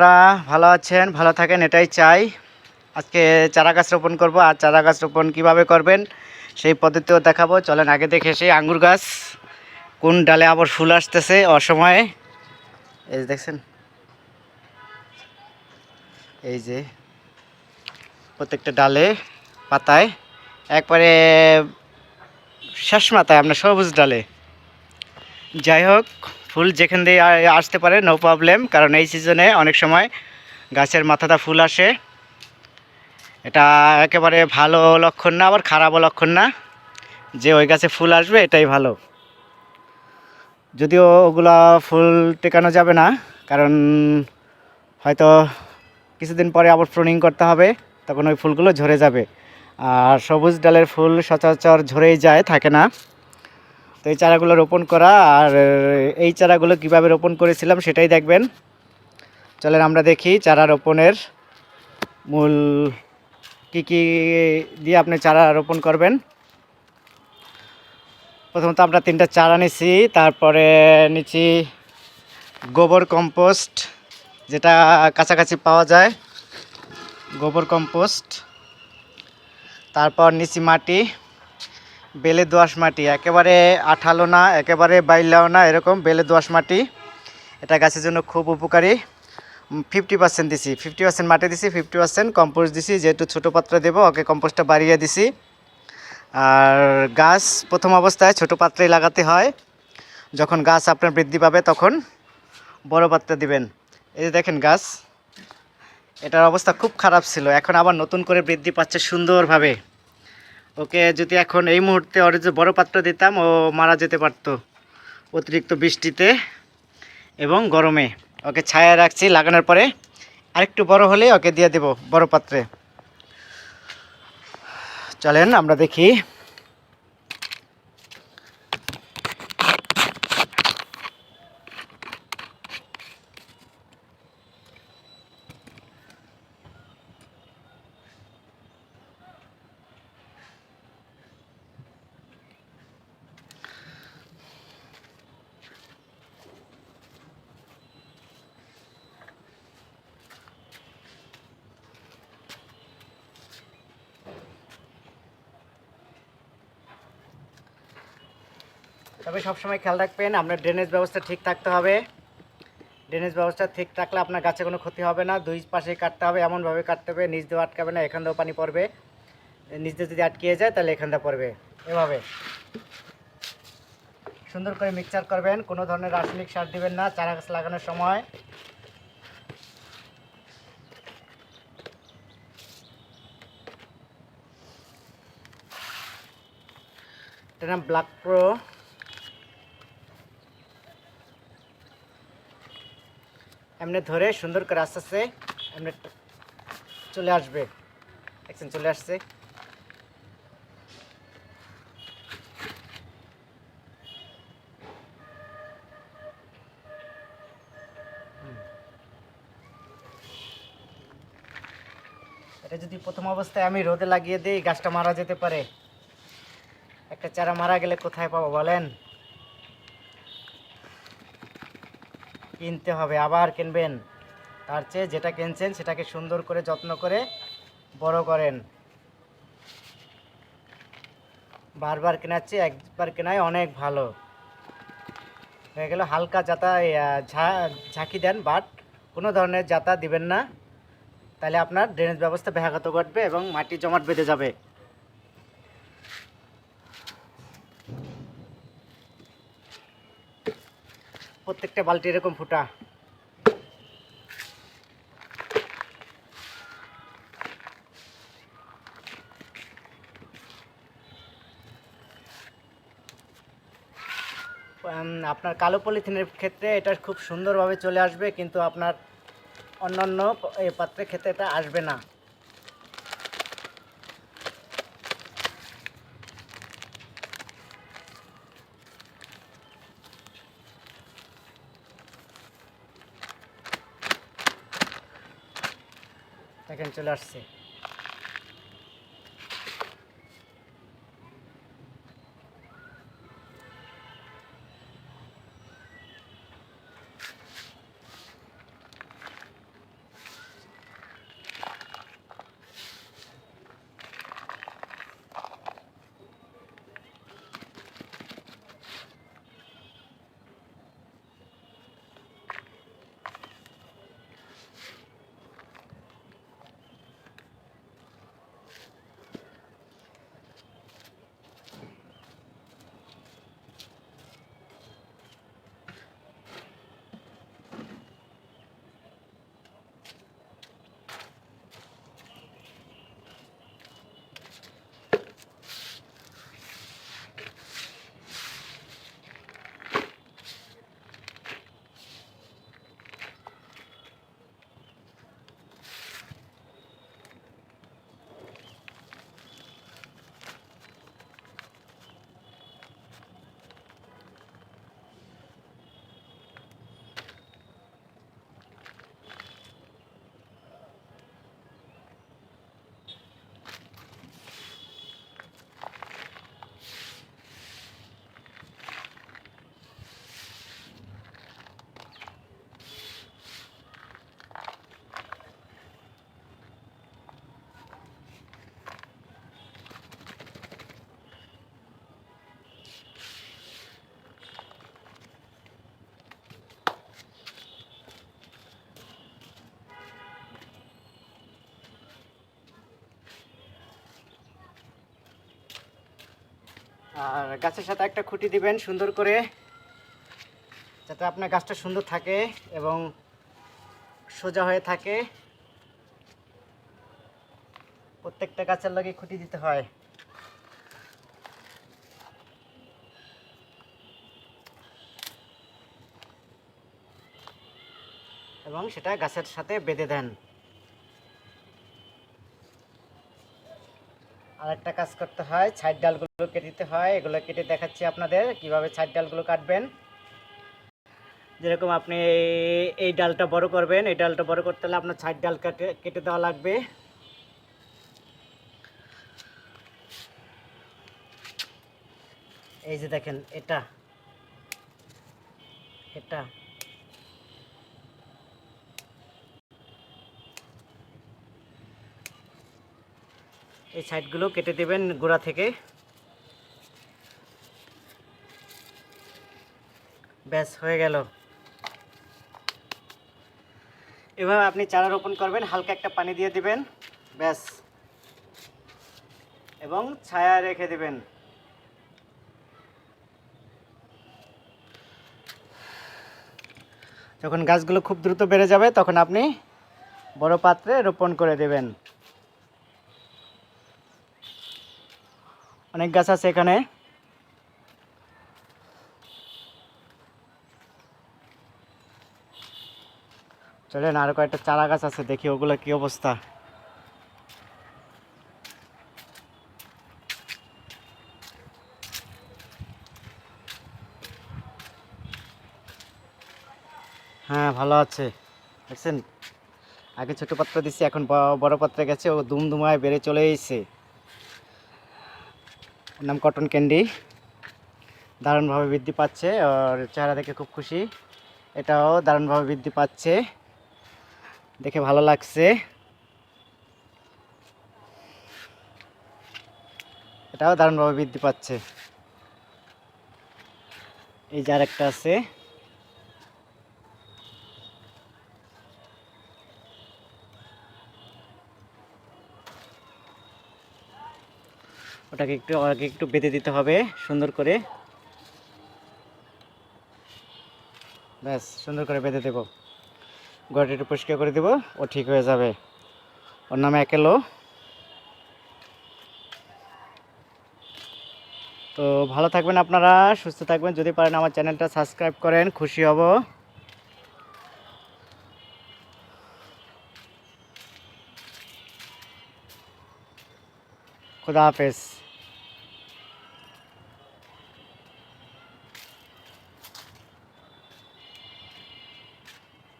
আপনারা ভালো আছেন, ভালো থাকেন, এটাই চাই। আজকে চারা গাছ রোপণ করব, আর চারা গাছ রোপণ কীভাবে করবেন সেই পদ্ধতিও দেখাবো। চলেন আগে দেখে সেই আঙ্গুর গাছ, কোন ডালে আবার ফুল আসতেছে অসময়ে। এই দেখছেন? এই যে প্রত্যেকটা ডালে পাতায়, একবারে শেষ মাথায় আপনার সবুজ ডালে। যাই হোক ফুল যেখান দিয়ে আসতে পারে নো প্রবলেম কারণ এই সিজনে অনেক সময় গাছের মাথাটা ফুল আসে। এটা একেবারে ভালো লক্ষণ না, আবার খারাপও লক্ষণ না। যে ওই গাছে ফুল আসবে, এটাই ভালো। যদিও ওগুলা ফুল টেকানো যাবে না, কারণ হয়তো কিছুদিন পরে আবার প্রুনিং করতে হবে, তখন ওই ফুলগুলো ঝরে যাবে। আর সবুজ ডালের ফুল সচরাচর ঝরেই যায়, থাকে না। তো এই চারাগুলো রোপণ করা আর এই চারাগুলো কীভাবে রোপণ করেছিলাম সেটাই দেখবেন। চলেন আমরা দেখি চারা রোপণের মূল কি কি দিয়ে আপনি চারা রোপণ করবেন। প্রথমত আমরা তিনটা চারা নিছি, তারপরে নিচ্ছি গোবর কম্পোস্ট, যেটা কাছাকাছি পাওয়া যায়। গোবর কম্পোস্ট, তারপর নিচি মাটি। বেলে দোআঁশ মাটি, একেবারে আঠালো না, একেবারে বাইলাও না, এরকম বেলে দোআঁশ মাটি। এটা গাছের জন্য খুব উপকারী। ফিফটি পার্সেন্ট দিছি ফিফটি পার্সেন্ট মাটি দিছি ফিফটি পার্সেন্ট কম্পোস্ট দিছি, যেহেতু ছোটো পাত্রে দেবো, ওকে কম্পোস্টটা বাড়িয়ে দিছি। আর গাছ প্রথম অবস্থায় ছোটো পাত্রেই লাগাতে হয়। যখন গাছ আপনার বৃদ্ধি পাবে, তখন বড় পাত্রে দিবেন। এই যে দেখেন গাছ, এটার অবস্থা খুব খারাপ ছিল, এখন আবার নতুন করে বৃদ্ধি পাচ্ছে সুন্দরভাবে। ওকে, যদি এখন এই মুহূর্তে ওর যে বড় পাত্র দিতাম, ও মারা যেতে পারত অতিরিক্ত বৃষ্টিতে এবং গরমে। ওকে ছায়া রাখছি লাগানোর পরে। আরেকটু বড় হলে ওকে দিয়ে দেব বড় পাত্রে। চলেন, আমরা দেখি। তবে সবসময় খেয়াল রাখবেন, আপনার ড্রেনেজ ব্যবস্থা ঠিক থাকতে হবে। ড্রেনেজ ব্যবস্থা ঠিক থাকলে আপনার গাছে কোনো ক্ষতি হবে না, দুই পাশে কাটতে হবে, এমনভাবে কাটতে হবে, নিচ দিয়েও আটকাবে না, এখান দিয়েও পানি পড়বে। নিচ দিয়ে যদি আটকিয়ে যায়, তাহলে এখান দিয়ে পড়বে, এভাবে। সুন্দর করে মিক্সচার করবেন, কোনো ধরনের রাসায়নিক সার দিবেন না, চারা গাছ লাগানোর সময়। এটার নাম ব্ল্যাক প্রো এমনি ধরে সুন্দর করে আস্তে আস্তে এমনি চলে আসবে। দেখছেন চলে আসছে। এটা যদি প্রথম অবস্থায় আমি রোদে লাগিয়ে দিই, গাছটা মারা যেতে পারে। একটা চারা মারা গেলে কোথায় পাবো বলেন? কিনতে হবে আবার কিনবেন। তার চেয়ে যেটা কিনছেন সেটাকে সুন্দর করে যত্ন করে বড় করেন। বারবার কেনার চেয়ে একবার কেনায় অনেক ভালো। হয়ে গেল হালকা এই, ঝাঁকি দেন বাট কোনো ধরনের জাতা দিবেন না। তাহলে আপনার ড্রেনেজ ব্যবস্থা ব্যাঘাত ঘটবে এবং মাটি জমাট বেঁধে যাবে। প্রত্যেকটা বালতি এরকম ফুটা। আপনার কালো পলিথিনের ক্ষেত্রে এটা খুব সুন্দরভাবে চলে আসবে, কিন্তু আপনার অন্যান্য পাত্রের ক্ষেত্রে এটা আসবে না। দেখেন চলে আসছে। আর গাছের সাথে একটা খুঁটি দিবেন সুন্দর করে, যাতে আপনার গাছটা সুন্দর থাকে এবং সোজা হয়ে থাকে। প্রত্যেকটা গাছের লাগে খুঁটি দিতে হয়। এবং সেটা গাছের সাথে বেঁধে দেন। আরেকটা কাজ করতে হয় ছাইড ডালগুলো কেটে দিতে হয়। এগুলো কেটে দেখাচ্ছি আপনাদের কীভাবে ছাইড ডালগুলো কাটবেন। যেরকম আপনি এই ডালটা বড় করবেন, এই ডালটা বড় করতে হলে আপনার ছাইড ডাল কেটে কেটে দেওয়া লাগবে। এই যে দেখেন, এটা এটা। এই সাইডগুলো কেটে দেবেন গোড়া থেকে। ব্যাস, হয়ে গেল। এভাবে আপনি চারা রোপণ করবেন, হালকা একটা পানি দিয়ে দিবেন, ব্যাস। এবং ছায়া রেখে দিবেন। যখন গাছগুলো খুব দ্রুত বেড়ে যাবে, তখন আপনি বড় পাত্রে রোপণ করে দেবেন। অনেক গাছ আছে এখানে। চলেন আরও কয়েকটা চারা গাছ আছে, দেখি ওগুলো কি অবস্থা। হ্যাঁ ভালো আছে। দেখছেন? আগে ছোট পাত্র দিছি, এখন বড় পাত্রে গেছে, ও দুমদুমায় বেড়ে চলে এসেছে। নাম কটন ক্যান্ডি দারুণভাবে বৃদ্ধি পাচ্ছে, আর চেহারা দেখে খুব খুশি। এটাও দারুণভাবে বৃদ্ধি পাচ্ছে। দেখে ভালো লাগছে। এটাও দারুণভাবে বৃদ্ধি পাচ্ছে। এই যার আরেকটা আছে। ওটাকে একটু আগে একটু বেঁধে দিতে হবে, সুন্দর করে। ব্যাস, সুন্দর করে বেঁধে দেবো। গড়টা একটু পরিষ্কার করে দেবো, ও ঠিক হয়ে যাবে। ওর নামে একেলো। তো ভালো থাকবেন আপনারা, সুস্থ থাকবেন। যদি পারেন আমার চ্যানেলটা সাবস্ক্রাইব করেন, খুশি হব। খুদা হাফেজ।